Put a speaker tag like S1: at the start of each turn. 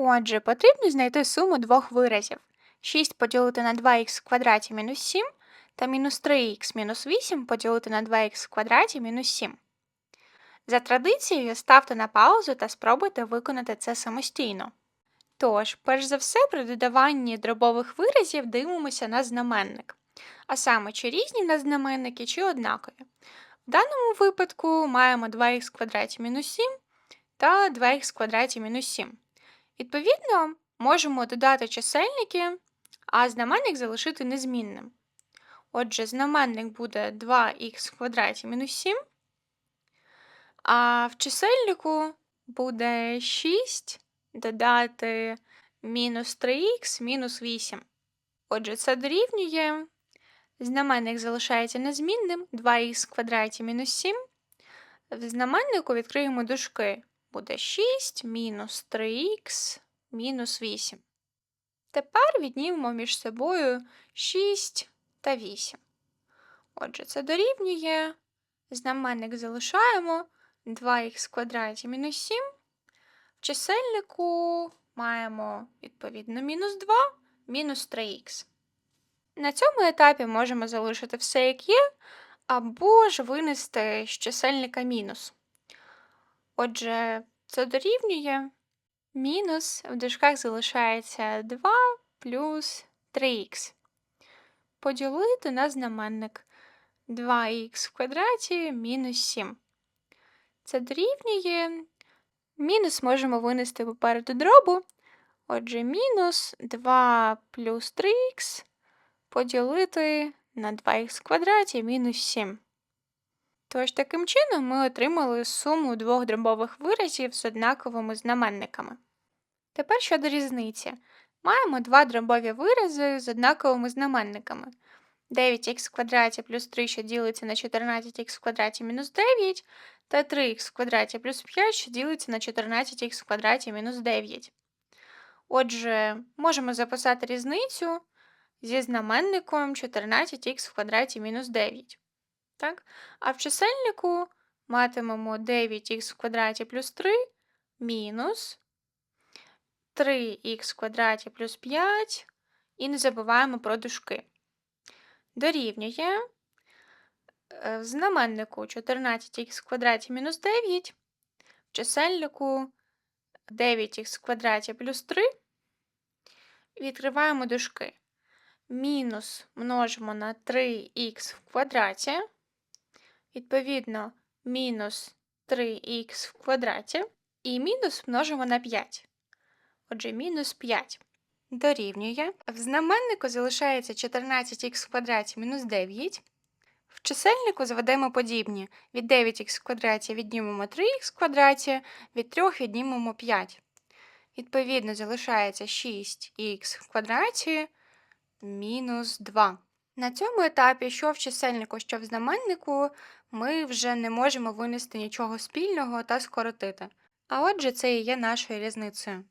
S1: Отже, потрібно знайти суму двох виразів. 6 поділити на 2х в квадраті мінус 7 та мінус 3х мінус 8 поділити на 2х в квадраті мінус 7. За традицією ставте на паузу та спробуйте виконати це самостійно. Тож, перш за все, при додаванні дробових виразів дивимося на знаменник. А саме, чи різні в нас знаменники, чи однакові. В даному випадку маємо 2х в квадраті мінус 7 та 2х в квадраті мінус 7. Відповідно, можемо додати чисельники, а знаменник залишити незмінним. Отже, знаменник буде 2х в квадраті мінус 7, а в чисельнику буде 6 додати мінус 3х мінус 8. Отже, це дорівнює. Знаменник залишається незмінним 2х в квадраті мінус 7. В знаменнику відкриємо дужки. Буде 6 мінус 3х мінус 8. Тепер віднімемо між собою 6 та 8. Отже, це дорівнює. Знаменник залишаємо 2х в квадраті мінус 7. В чисельнику маємо відповідно мінус 2, мінус 3х. На цьому етапі можемо залишити все як є, або ж винести з чисельника мінус. Отже, це дорівнює мінус в дужках залишається 2 плюс 3х. Поділити на знаменник 2х в квадраті мінус 7. Це дорівнює. Мінус можемо винести попереду дробу. Отже, мінус 2 плюс 3х поділити на 2х в квадраті мінус 7. Тож, таким чином ми отримали суму двох дробових виразів з однаковими знаменниками. Тепер щодо різниці. Маємо два дробові вирази з однаковими знаменниками. 9х в квадраті плюс 3, що ділиться на 14х в квадраті мінус 9, та 3х в квадраті плюс 5, що ділиться на 14х в квадраті мінус 9. Отже, можемо записати різницю зі знаменником 14х в квадраті мінус 9. Так? А в чисельнику матимемо 9х в квадраті плюс 3 мінус 3х в квадраті плюс 5 і не забуваємо про дужки. Дорівнює е, в знаменнику 14х в квадраті мінус 9, в чисельнику 9х в квадраті плюс 3. Відкриваємо дужки. Мінус множимо на 3х в квадраті. Відповідно, мінус 3х в квадраті. І мінус множимо на 5. Отже, мінус 5 дорівнює. В знаменнику залишається 14х в квадраті мінус 9. В чисельнику зведемо подібні. Від 9х в квадраті віднімемо 3х в квадраті, від 3 віднімемо 5. Відповідно, залишається 6х в квадраті мінус 2. На цьому етапі, що в чисельнику, що в знаменнику, ми вже не можемо винести нічого спільного та скоротити. А отже, це і є нашою різницею.